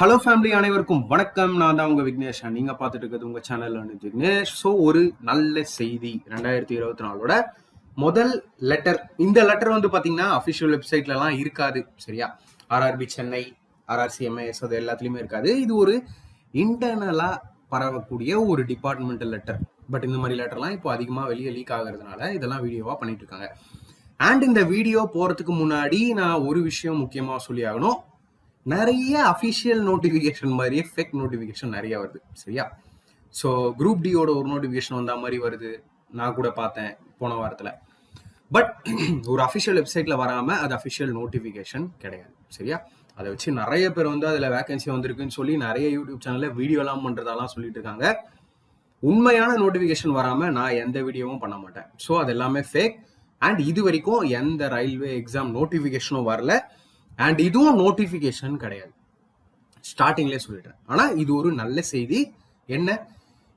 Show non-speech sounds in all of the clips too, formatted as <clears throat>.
Hello family அனைவருக்கும் வணக்கம். நான் தான் உங்க விக்னேஷ். and நீங்க பார்த்துட்டு இருக்கிறது உங்க சேனல் விக்னேஷ். ஸோ ஒரு நல்ல செய்தி ரெண்டாயிரத்தி இருபத்தி நாலோட முதல் லெட்டர் இந்த லெட்டர் வந்து பாத்தீங்கன்னா அஃபிஷியல் வெப்சைட்லலாம் இருக்காது சரியா? ஆர்ஆர்பி சென்னை ஆர்ஆர்சிஎம்ஐஎஸ் அது எல்லாத்துலயுமே இருக்காது. இது ஒரு இன்டர்னலா பரவக்கூடிய ஒரு டிபார்ட்மெண்டல் லெட்டர் பட் இந்த மாதிரி லெட்டர்லாம் இப்போ அதிகமாக வெளியே லீக் ஆகுறதுனால இதெல்லாம் வீடியோவா பண்ணிட்டு இருக்காங்க. அண்ட் இந்த வீடியோ போறதுக்கு முன்னாடி நான் ஒரு விஷயம் முக்கியமா சொல்லி ஆகணும். நிறைய அஃபிஷியல் நோட்டிஃபிகேஷன் மாதிரியே ஃபேக் நோட்டிஃபிகேஷன் நிறைய வருது சரியா? ஸோ குரூப் டியோட ஒரு நோட்டிஃபிகேஷன் வந்த மாதிரி வருது நான் கூட பார்த்தேன் போன வாரத்தில். பட் <clears throat> ஒரு அஃபிஷியல் வெப்சைட்டில் வராமல் அது அஃபிஷியல் நோட்டிஃபிகேஷன் கிடையாது சரியா? அதை வச்சு நிறைய பேர் வந்து அதில் வேகன்சி வந்திருக்குன்னு சொல்லி நிறைய யூடியூப் சேனலில் வீடியோலாம் பண்ணுறதெல்லாம் சொல்லிட்டு இருக்காங்க. உண்மையான நோட்டிஃபிகேஷன் வராமல் நான் எந்த வீடியோவும் பண்ண மாட்டேன். ஸோ அது எல்லாமே ஃபேக் அண்ட் இது வரைக்கும் எந்த ரயில்வே எக்ஸாம் நோட்டிஃபிகேஷனும் வரல. அண்ட் இதுவும் நோட்டிஃபிகேஷன் கிடையாது. ஸ்டார்டிங்லேயே சொல்லிட்டேன். ஆனால் இது ஒரு நல்ல செய்தி. என்ன?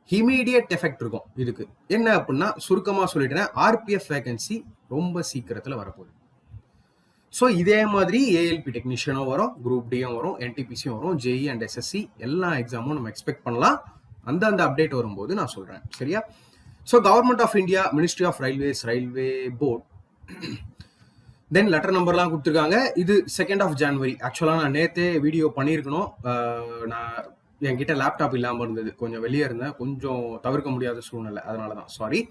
இமீடியட் எஃபெக்ட் இருக்கும் இதுக்கு. என்ன அப்படின்னா சுருக்கமாக சொல்லிட்டேன் ஆர்பிஎஃப் வேகன்சி ரொம்ப சீக்கிரத்தில் வரப்போகுது. ஸோ இதே மாதிரி ஏஎல்பி டெக்னீஷியனும் வரும் குரூப் டியும் வரும் என்டிபிசியும் வரும் ஜேஇ அண்ட் எஸ்எஸ்சி எல்லா எக்ஸாமும் நம்ம எக்ஸ்பெக்ட் பண்ணலாம். அந்த அந்த அப்டேட் வரும்போது நான் சொல்கிறேன் சரியா? So government of India ministry of railways railway board then letter நம்பர்லாம் கொடுத்துருக்காங்க. இது செகண்ட் ஆஃப் ஜான்வரி ஆக்சுவலாக நான் நேற்றே வீடியோ பண்ணியிருக்கணும். நான் என்கிட்ட லேப்டாப் இல்லாமல் இருந்தது. கொஞ்சம் வெளியே இருந்தேன். கொஞ்சம் தவிர்க்க முடியாத சூழ்நிலை. அதனால தான் sorry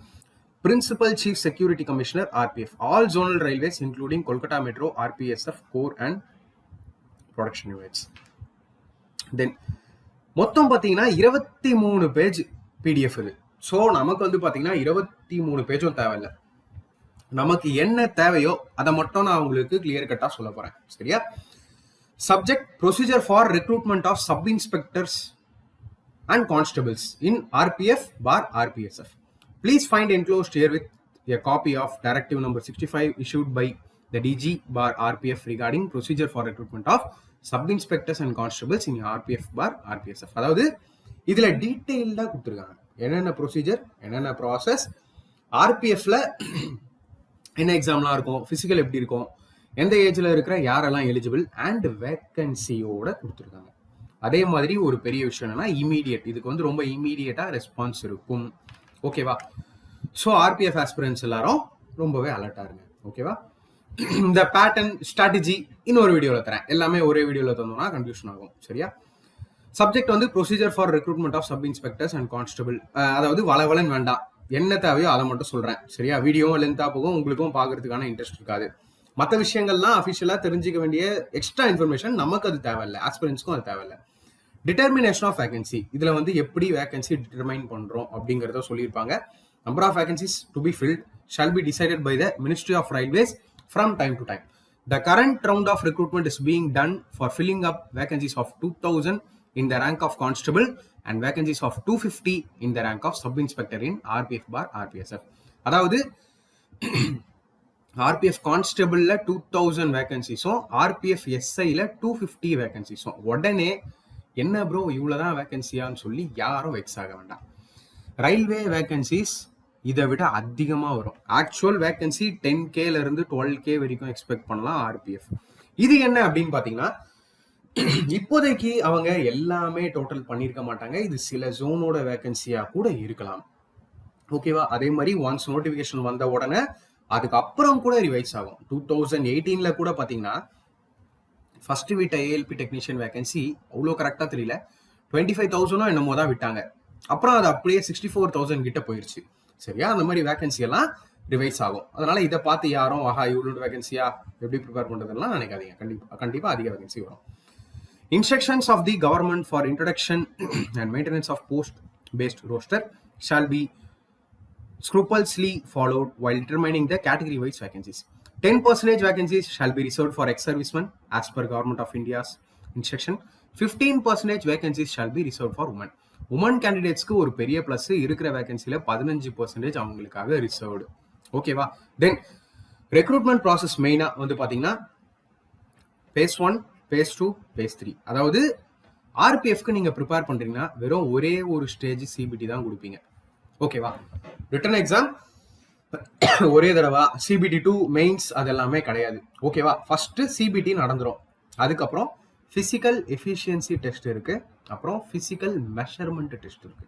principal chief security commissioner RPF all zonal railways including Kolkata metro RPSF core and production units then மொத்தம் பார்த்தீங்கன்னா இருபத்தி மூணு பேஜ் பிடிஎஃப் இது. ஸோ நமக்கு வந்து பார்த்தீங்கன்னா இருபத்தி மூணு பேஜும் தேவையில்லை. நமக்கு என்ன தேவையோ அதை மட்டும் நான் உங்களுக்கு கிளியர் கட்டா சொல்ல போறேன். சரியா? Subject procedure for recruitment of sub inspectors and constables in RPF bar RPSF please find enclosed with a a copy of directive number 65 issued by the DG bar RPF regarding procedure for recruitment of sub inspectors and constables in RPF bar RPSF அதாவது இதுல டீட்டெயில்டா கொடுத்துருக்காங்க. என்னென்ன procedure என்னென்ன process ஆர்பிஎஃப்ல என்ன எக்ஸாம்லாம் இருக்கும்? Physical எப்படி இருக்கும்? எந்த ஏஜில் இருக்கிற யாரெல்லாம் எலிஜிபிள் அண்ட் வேக்கன்சியோட கொடுத்துருக்காங்க. அதே மாதிரி ஒரு பெரிய விஷயம் என்னன்னா இமீடியட் இதுக்கு வந்து ரொம்ப இமீடியட்டாக ரெஸ்பான்ஸ் இருக்கும். ஓகேவா ஸோ ஆர்பிஎஃப் ஆஸ்பிரன்ஸ் எல்லாரும் ரொம்பவே அலர்ட்டாக இருங்க. ஓகேவா இந்த பேட்டர்ன் ஸ்ட்ராட்டஜி இன்னொரு வீடியோவில் தரேன். எல்லாமே ஒரே வீடியோவில் தந்தோம்னா கன்ஃபியூஷன் ஆகும். சரியா? சப்ஜெக்ட் வந்து procedure for recruitment of sub inspectors and constable அதாவது வளவலன் வேண்டாம். என்ன தேவையோ அதை மட்டும் சொல்றேன். சரியா? வீடியோவும் லென்த்தா போகும் உங்களுக்கும் பார்க்கறதுக்கான இன்ட்ரெஸ்ட் இருக்காது. மற்ற விஷயங்கள்லாம் அஃபிஷியலா தெரிஞ்சுக்க வேண்டிய எக்ஸ்ட்ரா இன்ஃபர்மேஷன் நமக்கு அது தேவையில்ல. ஆஸ்பிரன்ஸ்க்கும் அது தேவையில்ல. டிட்டர்மினேஷன் ஆஃப் வேகன்சி இதுல வந்து எப்படி வேகன்சி டிட்டர்மைன் பண்றோம் அப்படிங்கறத சொல்லியிருப்பாங்க. Number of vacancies to be filled shall be decided by the ministry of railways from time to time the current round of recruitment is being done for filling up vacancies of two thousand in the rank of constable and vacancies of 250 in the rank of sub inspector in RPF bar RPSF. அதாவது RPF கான்ஸ்டபிளில் two thousand வேகன்சிஸும் RPF எஸ்ஐயில் two fifty வேகன்சிஸும் உடனே என்ன bro இவ்வளோதான் வேகன்சியான்னு சொல்லி யாரும் வெக்ஸ் ஆக வேண்டாம். ரயில்வே வேகன்சிஸ் இதை விட அதிகமாக வரும். ஆக்சுவல் வேகன்சி டென் கேலருந்து டுவெல் கே வரைக்கும் எக்ஸ்பெக்ட் பண்ணலாம் ஆர்பிஎஃப் இது என்ன அப்படின்னு பார்த்தீங்கன்னா <clears throat> இப்போதைக்கு அவங்க எல்லாமே டோட்டல் பண்ணியிருக்க மாட்டாங்க. இது சில ஜோனோட வேகன்சியா கூட இருக்கலாம். ஓகேவா அதே மாதிரி ஒன்ஸ் நோட்டிஃபிகேஷன் வந்த உடனே அதுக்கப்புறம் கூட ரிவைஸ் ஆகும். டூ தௌசண்ட் எயிட்டீன்ல கூட பார்த்தீங்கன்னா ஃபர்ஸ்ட் விட்ட ஏஎல்பி டெக்னீஷியன் வேகன்சி அவ்வளோ கரெக்டாக தெரியல. டுவெண்ட்டி ஃபைவ் தௌசண்டோ என்னமோ தான் விட்டாங்க. அப்புறம் அது அப்படியே சிக்ஸ்டி ஃபோர் தௌசண்ட் கிட்ட போயிடுச்சு சரியா? அந்த மாதிரி வேகன்சி எல்லாம் ரிவைஸ் ஆகும். அதனால இதை பார்த்து யாரும் ஆஹா இவ்வளோ வேகன்சியா எப்படி ப்ரிப்பேர் பண்ணுறதுலாம் நினைக்காதீங்க. கண்டிப்பாக கண்டிப்பாக அதிக வேகன்சி வரும். Instructions of the government for introduction <clears throat> and maintenance of post-based roster shall be scrupulously followed while determining the category-wise vacancies. 10% vacancies shall be reserved for ex-servicemen as per Government of India's instruction. 15% vacancies shall be reserved for women. Women கேண்டிடேட்ஸ்க்கு ஒரு பெரிய plus இருக்கிற வேகன்சில பதினஞ்சு percentage அவங்களுக்காக reserved ஓகேவா தென் recruitment process மெயினா வந்து பாத்தீங்கன்னா base one Phase two phase three அதாவது ஆர்பிஎஃப்க்கு நீங்கள் ப்ரிப்பேர் பண்ணுறீங்கன்னா வெறும் ஒரே ஒரு ஸ்டேஜ் சிபிடி தான் கொடுப்பீங்க. ஓகேவா ரிட்டன் எக்ஸாம் ஒரே தடவை. சிபிடி டூ மெயின்ஸ் அதெல்லாமே கிடையாது. ஓகேவா ஃபஸ்ட்டு சிபிடி நடந்துரும். அதுக்கப்புறம் ஃபிசிக்கல் எஃபிஷியன்சி டெஸ்ட் இருக்கு. அப்புறம் ஃபிசிக்கல் மெஷர்மெண்ட் டெஸ்ட் இருக்கு.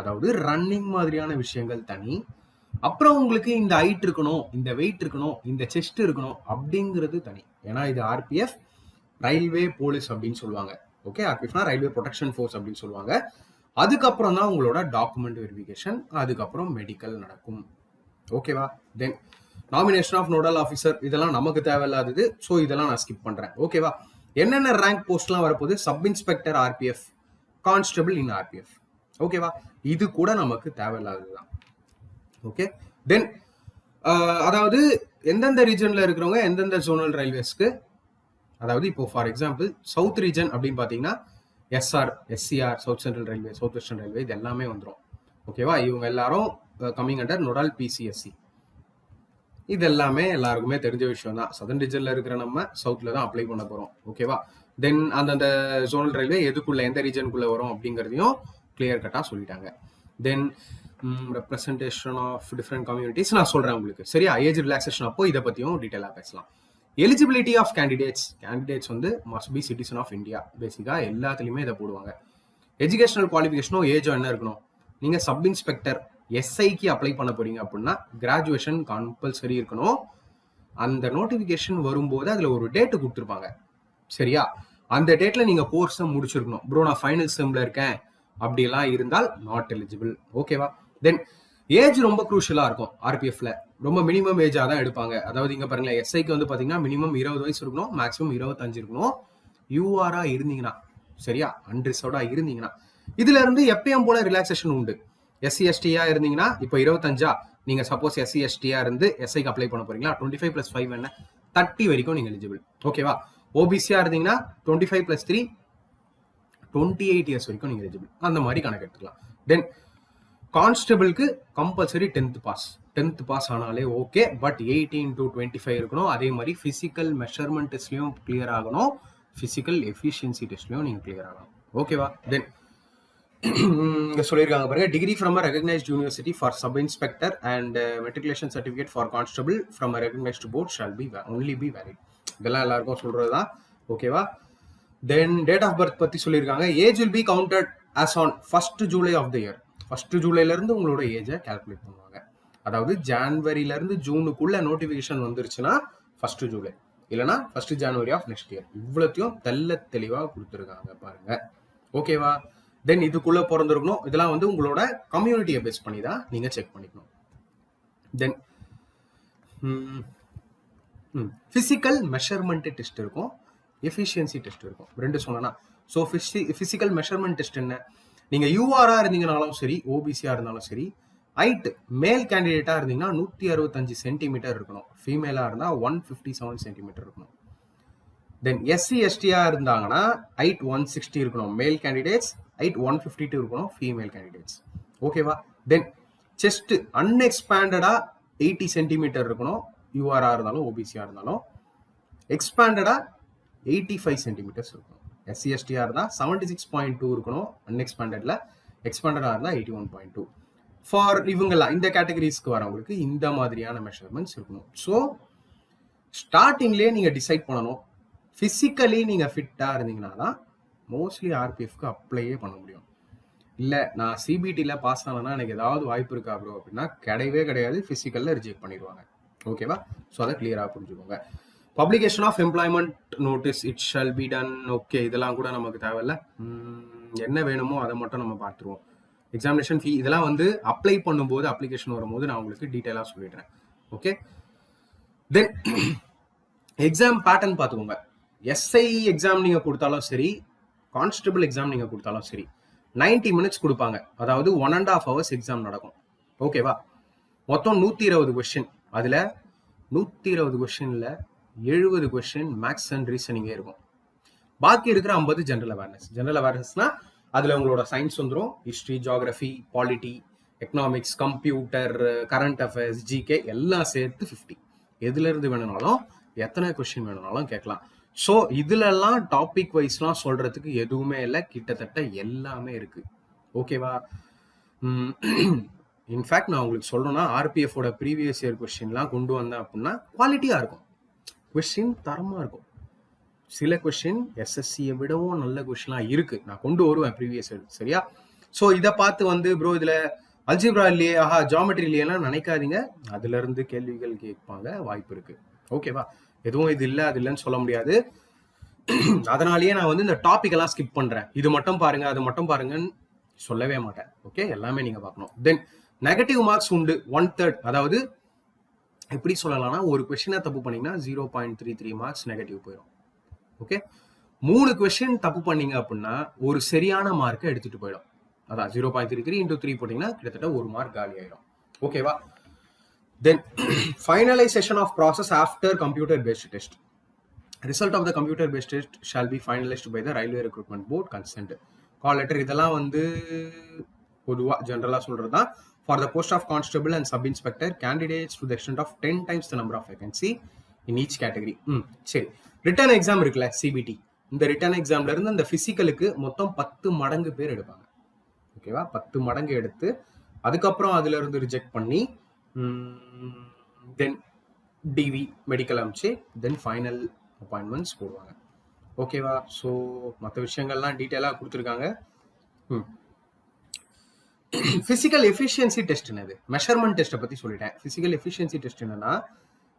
அதாவது ரன்னிங் மாதிரியான விஷயங்கள் தனி. அப்புறம் உங்களுக்கு இந்த ஹைட் இருக்கணும் இந்த வெயிட் இருக்கணும் இந்த செஸ்ட் இருக்கணும் அப்படிங்கிறது தனி. ஏன்னா இது ஆர்பிஎஃப் ரயில்வே போலீஸ் அப்படின்னு சொல்லுவாங்க. ஓகே ஆர்பிஎஃப்னா ரயில்வே ப்ரொடெக்ஷன் ஃபோர்ஸ் அப்படின்னு சொல்லுவாங்க. அதுக்கப்புறம் தான் உங்களோட டாக்குமெண்ட் வெரிஃபிகேஷன் அதுக்கப்புறம் மெடிக்கல் நடக்கும். ஓகேவா then nomination of nodal officer இதெல்லாம் நமக்கு தேவையில்லாதது ஸோ இதெல்லாம் நான் ஸ்கிப் பண்ணுறேன் ஓகேவா என்னென்ன ரேங்க் போஸ்ட்லாம் வரப்போகுது? Sub inspector RPF constable in RPF ஓகேவா இது கூட நமக்கு தேவையில்லாதது தான். ஓகே தென் அதாவது எந்தெந்த ரீஜனில் இருக்கிறவங்க எந்தெந்த ஜோனல் ரயில்வேஸ்க்கு அதாவது இப்போ ஃபார் எக்ஸாம்பிள் சவுத் ரீஜன் அப்படின்னு பார்த்தீங்கன்னா SR SCR south central railway south western railway இது எல்லாமே வந்துடும் ஓகேவா இவங்க எல்லாரும் கம்மிங் அண்டர் நொடால் பிசிஎஸ்சி இது எல்லாமே எல்லாருக்குமே தெரிஞ்ச விஷயம் தான். சதன் ரீஜனில் இருக்கிற நம்ம சவுத்தில் தான் அப்ளை பண்ண போகிறோம் ஓகேவா தென் அந்தந்த ஜோனல் ரயில்வே எதுக்குள்ள எந்த ரீஜனுக்குள்ளே வரும் அப்படிங்கிறதையும் கிளியர் கட்டாக சொல்லிட்டாங்க. Then representation of different communities நான் சொல்கிறேன் உங்களுக்கு. சரியா? ஏஜ் ரிலாக்ஸேஷன் அப்போ இதை பற்றியும் டீட்டெயிலாக பேசலாம். எலிஜிபிலிட்டி ஆஃப் கேண்டிடேட்ஸ் கேண்டிடேட்ஸ் வந்து must be citizen of India பேசிக்காக எல்லாத்துலேயுமே இதை போடுவாங்க. எஜுகேஷனல் குவாலிஃபிகேஷனோ ஏஜோ என்ன இருக்கணும்? நீங்கள் சப் இன்ஸ்பெக்டர் எஸ்ஐக்கு அப்ளை பண்ண போறீங்க அப்படின்னா கிராஜுவேஷன் கம்பல்சரி இருக்கணும். அந்த நோட்டிஃபிகேஷன் வரும்போது அதில் ஒரு டேட்டு கொடுத்துருப்பாங்க. சரியா? அந்த டேட்ல நீங்க கோர்ஸை முடிச்சிருக்கணும். ப்ரோ நான் ஃபைனல் செம்ல இருக்கேன். அப்படிலாம் இருந்தால் நாட் எலிஜிபிள் ஓகேவா தென் ஏஜ் ரொம்ப குரூஷியலா இருக்கும் ஆர்பிஎஃப்ல ரொம்ப மினிமம் ஏஜா தான் எடுப்பாங்க. அதாவது இங்க பாருங்களேன் எஸ்ஐக்கு வந்து பாத்தீங்கன்னா மினிமம் இருபது வயசு இருக்கணும் மேக்ஸிமம் இருபத்தஞ்சு இருக்கணும். யூஆரா இருந்தீங்கன்னா சரியா? அன்ரிசர்வ்டா இருந்தீங்கன்னா இதுல இருந்து எப்பயும் போல ரிலாக்ஸேஷன் உண்டு. எஸ்சி எஸ்டியா இருந்தீங்கன்னா இப்போ இருபத்தஞ்சா? நீங்க சப்போஸ் எஸ்சி எஸ்டியா இருந்து எஸ்ஐக்கு அப்ளை பண்ண போறீங்களா? டுவெண்ட்டி ஃபைவ் பிளஸ் ஃபைவ் என்ன? தேர்ட்டி வரைக்கும் நீங்க எலிஜிபிள் ஓகேவா ஓபிசியா இருந்தீங்கன்னா twenty five plus three twenty eight years வரைக்கும் நீங்க எலிஜிபிள் அந்த மாதிரி கணக்கு எடுத்துக்கலாம். Then கான்ஸ்டபிளுக்கு compulsory tenth pass. Tenth pass ஆனாலே okay. But eighteen to twenty five இருக்கணும். அதே மாதிரி ஃபிசிக்கல் மெஷர்மெண்ட் டெஸ்ட்லையும் கிளியர் ஆகணும். ஃபிசிக்கல் எஃபிஷியன்சி டெஸ்ட்லையும் நீங்கள் கிளியர் ஆகணும் ஓகேவா தென் இங்கே சொல்லியிருக்காங்க பாருங்க. Degree from a recognised university for sub inspector and matriculation certificate for constable from a recognised board shall be only be valid இதெல்லாம் எல்லாருக்கும் சொல்கிறது தான் ஓகேவா தென் டேட் ஆஃப் பர்த் பற்றி சொல்லியிருக்காங்க. Age will be counted as on first July of the year first ஜூலைலேருந்து உங்களோட ஏஜை calculate பண்ணுவாங்க. அதாவது ஜான்வரியிலேருந்து ஜூனுக்குள்ளே நோட்டிஃபிகேஷன் வந்துருச்சுன்னா ஃபர்ஸ்ட் ஜூலை. இல்லைனா first January of next year இவ்வளோத்தையும் தெல்ல தெளிவாக கொடுத்துருக்காங்க பாருங்க. ஓகேவா தென் இதுக்குள்ளே பிறந்திருக்கணும். இதெல்லாம் வந்து உங்களோட கம்யூனிட்டியை பேஸ் பண்ணி தான் நீங்கள் செக் பண்ணிக்கணும். தென் ஃபிசிக்கல் மெஷர்மெண்ட் டெஸ்ட் இருக்கும். எஃபிஷியன்சி டெஸ்ட் இருக்கும். ரெண்டு சொன்னா ஸோ ஃபிசிக்கல் மெஷர்மெண்ட் டெஸ்ட் என்ன? நீங்கள் யூஆராக இருந்தீங்கனாலும் சரி ஓபிசியாக இருந்தாலும் சரி ஹைட் மேல் கேண்டிடேட்டாக இருந்தீங்கன்னா நூற்றி அறுபத்தஞ்சு சென்டிமீட்டர் இருக்கணும். ஃபீமேலாக இருந்தால் ஒன் ஃபிஃப்டி செவன் சென்டிமீட்டர் இருக்கணும். தென் எஸ்சி எஸ்டியாக இருந்தாங்கன்னா ஹைட் ஒன் சிக்ஸ்டி இருக்கணும். Male candidates height one fifty two இருக்கணும் ஃபீமேல் கேண்டிடேட்ஸ் ஓகேவா தென் செஸ்ட் அன்எக்ஸ்பேண்டடாக எயிட்டி சென்டிமீட்டர் இருக்கணும். யூஆராக இருந்தாலும் ஓபிசியாக இருந்தாலும். எக்ஸ்பேண்டடாக எயிட்டி ஃபைவ் சென்டிமீட்டர்ஸ் இருக்கணும். எஸ்சிஎஸ்டியாக இருந்தால் செவன்டி சிக்ஸ் பாயிண்ட் டூ இருக்கணும். அன்எக்ஸ்பேண்டடில் எக்ஸ்பேண்டடாக இருந்தால் eighty one point two for இவங்கெல்லாம் இந்த கேட்டகரிஸ்க்கு வரவங்களுக்கு இந்த மாதிரியான மெஷர்மெண்ட்ஸ் இருக்கணும். ஸோ ஸ்டார்டிங்லேயே நீங்கள் டிசைட் பண்ணணும். ஃபிசிக்கலி நீங்கள் ஃபிட்டாக இருந்தீங்கன்னா தான் மோஸ்ட்லி ஆர்பிஎஃப்க்கு அப்ளையே பண்ண முடியும். இல்லை நான் சிபிடியில் பாஸ் ஆனேன்னா எனக்கு ஏதாவது வாய்ப்பு இருக்கா ப்ரோ அப்படின்னா கிடையவே கிடையாது. ஃபிசிக்கலில் ரிஜெக்ட் பண்ணிடுவாங்க. ஓகேவா ஸோ அதை கிளியராக புரிஞ்சுக்கோங்க. Publication of employment notice it shall be done okay இதெல்லாம் கூட நமக்கு தேவையில்ல. என்ன வேணுமோ அதை மட்டும் நம்ம பார்த்துருவோம். எக்ஸாமினேஷன் ஃபீ இதெல்லாம் வந்து அப்ளை பண்ணும்போது அப்ளிகேஷன் வரும்போது நான் உங்களுக்கு டீட்டெயிலாக சொல்லிடுறேன். ஓகே தென் எக்ஸாம் பேட்டர்ன் பார்த்துக்கோங்க. எஸ்ஐ எக்ஸாம் நீங்கள் கொடுத்தாலும் சரி கான்ஸ்டபிள் எக்ஸாம் நீங்கள் கொடுத்தாலும் சரி நைன்டி மினிட்ஸ் கொடுப்பாங்க. அதாவது one and half hours exam நடக்கும். ஓகேவா மொத்தம் நூற்றி இருபது கொஷின் அதில் நூற்றி இருபது கொஷினில் எழுபது கொஷின் மேக்ஸ் அண்ட் ரீசனிங்கே இருக்கும். பாக்கி இருக்கிற ஐம்பது ஜென்ரல் அவேர்னஸ் ஜென்ரல் அவேர்னஸ்னா அதில் உங்களோட சயின்ஸ் வந்துடும் history geography polity economics computer current affairs GK எல்லாம் சேர்த்து ஃபிஃப்டி எதுலேருந்து வேணுனாலும் வேணும்னாலும் எத்தனை கொஸ்டின் வேணும்னாலும் கேட்கலாம். ஸோ இதுலலாம் டாபிக் வைஸ்லாம் சொல்கிறதுக்கு எதுவுமே இல்லை. கிட்டத்தட்ட எல்லாமே இருக்குது ஓகேவா இன்ஃபேக்ட் நான் உங்களுக்கு சொல்லணும்னா ஆர்பிஎஃபோட ப்ரீவியஸ் இயர் கொஸ்டின்லாம் கொண்டு வந்தேன் அப்படின்னா குவாலிட்டியாக இருக்கும். கொஸ்டின் தரமாக இருக்கும். சில கொஷின் எஸ்எஸ்சியை விடவும் நல்ல கொஷின்லாம் இருக்கு. நான் கொண்டு வருவேன் ப்ரீவியஸ் சரியா? ஸோ இதை பார்த்து வந்து ப்ரோ இதில் அல்ஜிப்ரா இல்லையே ஆஹா ஜாமெட்ரி இல்லையெல்லாம் நினைக்காதீங்க. அதுல இருந்து கேள்விகள் கேட்பாங்க வாய்ப்பு இருக்கு. ஓகேவா எதுவும் இது இல்லை அது இல்லைன்னு சொல்ல முடியாது. அதனாலேயே நான் வந்து இந்த டாபிக் எல்லாம் ஸ்கிப் பண்றேன். இது மட்டும் பாருங்க அது மட்டும் பாருங்கன்னு சொல்லவே மாட்டேன். ஓகே எல்லாமே நீங்க பார்க்கணும். தென் நெகட்டிவ் மார்க்ஸ் உண்டு ஒன் தேர்ட் அதாவது எப்படி சொல்லலாம்னா ஒரு கொஷினை தப்பு பண்ணீங்கன்னா zero point three three marks negative போயிடும் ஓகே மூணு கொஷின் தப்பு பண்ணீங்க அப்படின்னா ஒரு சரியான மார்க்கை எடுத்துட்டு போயிடும். அதான் zero point three three into three போட்டிங்கன்னா கிட்டத்தட்ட ஒரு மார்க் காலி ஆயிடும் ஓகேவா then finalisation of process after computer based test result of the computer based test shall be finalised by the railway recruitment board consent call letter இதெல்லாம் வந்து பொதுவாக ஜென்ரலாக சொல்கிறது தான் for the post of constable and sub inspector candidates to extent of ten times the number of vacancy in each category hmm சரி. Return exam இருக்குல்ல CBT இந்த return எக்ஸாம்ல இருந்து அந்த பிசிக்கலுக்கு மொத்தம் பத்து மடங்கு பேர் எடுப்பாங்க. ஓகேவா பத்து மடங்கு எடுத்து அதுக்கப்புறம் அதுல இருந்து ரிஜெக்ட் பண்ணி தென் டிவி மெடிக்கல் அமைச்சு தென் ஃபைனல் அப்பாயின்மெண்ட்ஸ் போடுவாங்க. ஓகேவா ஸோ மற்ற விஷயங்கள்லாம் டீட்டெயிலாக கொடுத்துருக்காங்க. ம். ஃபிசிக்கல் எஃபிஷியன்சி டெஸ்ட் என்னது மெஷர்மெண்ட் டெஸ்ட்டை பற்றி சொல்லிட்டேன். ஃபிசிக்கல் எஃபிஷியன்சி டெஸ்ட் என்னன்னா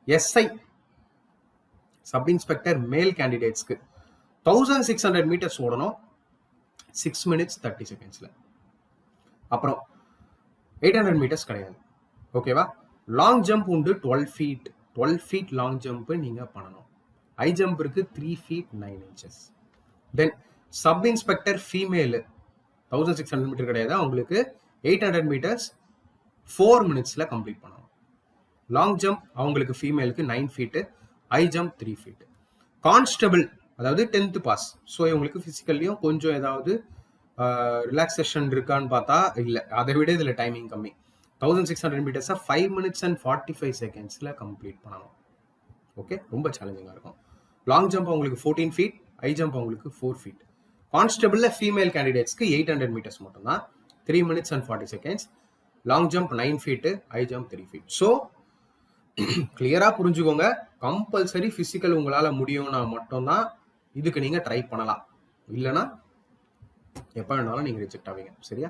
எஸ்ஐ சப் இன்ஸ்பெக்டர் மேல் கேண்டிடேட்ஸ்க்கு தௌசண்ட் சிக்ஸ் ஹண்ட்ரட் மீட்டர்ஸ் ஓடணும். சிக்ஸ் மினிட்ஸ் தேர்ட்டி செகண்ட்ஸில் அப்புறம் எயிட் ஹண்ட்ரட் மீட்டர்ஸ் கிடையாது. ஓகேவா லாங் ஜம்ப் உண்டு twelve feet twelve feet long jump நீங்கள் பண்ணணும். ஹை ஜம்ப் இருக்கு three feet nine inches then sub inspector female thousand six hundred metre கிடையாது. அவங்களுக்கு எயிட் ஹண்ட்ரட் மீட்டர்ஸ் ஃபோர் மினிட்ஸில் கம்ப்ளீட் பண்ணணும். லாங் ஜம்ப் அவங்களுக்கு ஃபீமேலுக்கு nine feet high jump three feet constable அதாவது tenth pass so இவங்களுக்கு ஃபிசிக்கல்லையும் கொஞ்சம் ஏதாவது ரிலாக்ஸேஷன் இருக்கான்னு பார்த்தா இல்லை. அதை விட இதில் டைமிங் கம்மி. Thousand six hundred மீட்டர்ஸை five minutes and forty five செகண்ட்ஸில் கம்ப்ளீட் பண்ணணும். ஓகே ரொம்ப சேலஞ்சிங்காக இருக்கும். லாங் ஜம்ப் அவங்களுக்கு ஃபோர்டீன் ஃபீட் ஹை ஜம்ப் அவங்களுக்கு ஃபோர் ஃபீட் கான்ஸ்டபிளில் ஃபீமேல் கேண்டிடேட்ஸ்க்கு எயிட் ஹண்ட்ரட் மீட்டர்ஸ் மட்டும்தான். Three minutes and forty seconds long jump nine feet high jump three feet so கிளியராக புரிஞ்சுக்கோங்க. கம்பல்சரி ஃபிசிக்கல் உங்களால் முடியும்னா மட்டும்தான் இதுக்கு நீங்கள் ட்ரை பண்ணலாம். இல்லைன்னா எப்போ வேணாலும் நீங்கள் ரிஜெக்ட் ஆவீங்க. சரியா?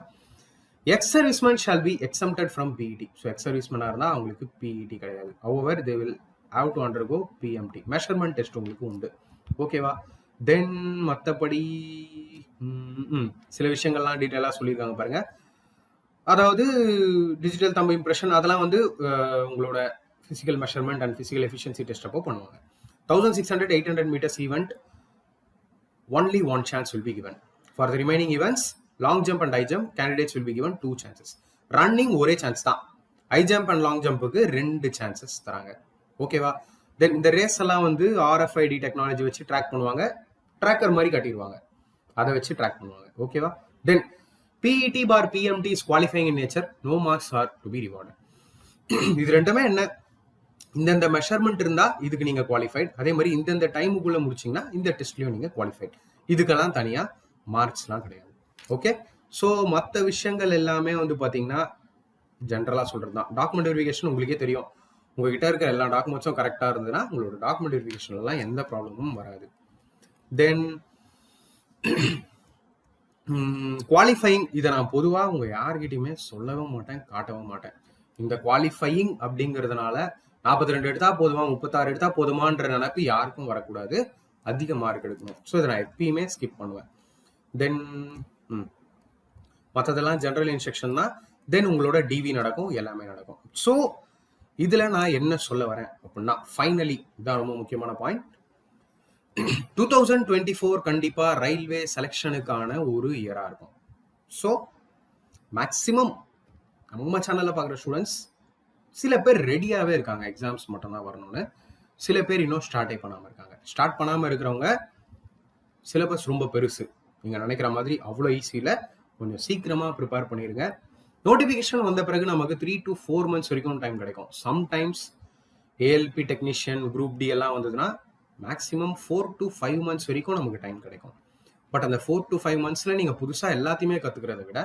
Ex serviceman shall be exempted from PET so ex சர்வீஸ்மேனாக இருந்தால் அவங்களுக்கு பிஇடி கிடையாது. Over they will have to undergo PMT measurement test உங்களுக்கு உண்டு. ஓகேவா தென் மற்றபடி சில விஷயங்கள்லாம் டீட்டெயிலாக சொல்லியிருக்காங்க பாருங்க. அதாவது டிஜிட்டல் தம்பு இம்ப்ரெஷன் அதெல்லாம் வந்து உங்களோட physical measurement and physical efficiency test அப்போ பண்ணுவாங்க. Thousand six hundred eight hundred metres event only one chance will be given for the remaining events long jump and high jump candidates will be given two chances running ஒரே chance தான். High jump and long ஜம்புக்கு ரெண்டு chances தராங்க. ஓகேவா தென் இந்த race எல்லாம் வந்து RFID technology வச்சு ட்ராக் பண்ணுவாங்க. ட்ராக்கர் மாதிரி கட்டிடுவாங்க. அதை வச்சு ட்ராக் பண்ணுவாங்க. ஓகேவா then PET bar PMT is qualifying in nature no marks are to be rewarded இது ரெண்டுமே என்ன? இந்தந்த மெஷர்மெண்ட் இருந்தால் இதுக்கு நீங்கள் குவாலிஃபைட் அதே மாதிரி இந்தந்த டைமுக்குள்ளே முடிச்சீங்கன்னா இந்த டெஸ்ட்லையும் நீங்கள் குவாலிஃபைட் இதுக்கெல்லாம் தனியாக மார்க்ஸ்லாம் கிடையாது. ஓகே ஸோ மற்ற விஷயங்கள் எல்லாமே வந்து பார்த்தீங்கன்னா ஜென்ரலாக சொல்கிறது தான் டாக்குமெண்ட் வெரிஃபிகேஷன் உங்களுக்கே தெரியும். உங்ககிட்ட இருக்கிற எல்லா டாக்குமெண்ட்ஸும் கரெக்டாக இருந்ததுன்னா உங்களோட டாக்குமெண்ட் வெரிஃபிகேஷன்லாம் எந்த ப்ராப்ளமும் வராது. தென் குவாலிஃபைங் hmm, இதை நான் பொதுவாக உங்கள் யார்கிட்டையுமே சொல்லவும் மாட்டேன் காட்டவும் மாட்டேன். இந்த குவாலிஃபையிங் அப்படிங்கிறதுனால நாற்பத்தி ரெண்டு எடுத்தா போதுமா முப்பத்தாறு எடுத்தா போதுமான்ற நினைப்பு யாருக்கும் வரக்கூடாது. அதிக மார்க் எடுக்கணும். ஸோ இதை நான் எப்பயுமே ஸ்கிப் பண்ணுவேன். தென் மற்றதெல்லாம் ஜென்ரல் இன்ஸ்ட்ரக்ஷன் தான். தென் உங்களோட டிவி நடக்கும் எல்லாமே நடக்கும். ஸோ இதில் நான் என்ன சொல்ல வரேன் அப்படின்னா ஃபைனலி இதான் ரொம்ப முக்கியமான point two thousand twenty four கண்டிப்பாக ரயில்வே செலெக்ஷனுக்கான ஒரு இயராக இருக்கும். ஸோ மேக்ஸிமம் நம்ம சேனலில் பார்க்குற ஸ்டூடெண்ட்ஸ் சில பேர் ரெடியாகவே இருக்காங்க. எக்ஸாம்ஸ் மட்டும்தான் வரணும்னு. சில பேர் இன்னும் ஸ்டார்ட்டே பண்ணாமல் இருக்காங்க. ஸ்டார்ட் பண்ணாமல் இருக்கிறவங்க சிலபஸ் ரொம்ப பெருசு. நீங்கள் நினைக்கிற மாதிரி அவ்வளோ ஈஸியில் கொஞ்சம் சீக்கிரமாக ப்ரிப்பேர் பண்ணிடுங்க நோட்டிஃபிகேஷன் வந்த பிறகு நமக்கு த்ரீ டு ஃபோர் மந்த்ஸ் வரைக்கும் டைம் கிடைக்கும். Sometimes ALP technician group D எல்லாம் வந்ததுன்னா maximum four to five months வரைக்கும் நமக்கு டைம் கிடைக்கும். பட் அந்த ஃபோர் டு ஃபைவ் மந்த்ஸில் நீங்கள் புதுசாக எல்லாத்தையுமே கற்றுக்கிறத விட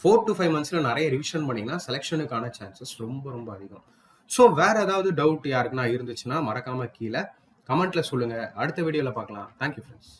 ஃபோர் டு ஃபைவ் மந்த்ஸில் நிறைய ரிவிஷன் பண்ணிங்கன்னா செலெக்ஷனுக்கான சான்சஸ் ரொம்ப ரொம்ப அதிகம். ஸோ வேறு ஏதாவது டவுட் யாருக்குன்னா இருந்துச்சுன்னா மறக்காமல் கீழே கமெண்ட்டில் சொல்லுங்கள் அடுத்த வீடியோவில் பார்க்கலாம். Thank you friends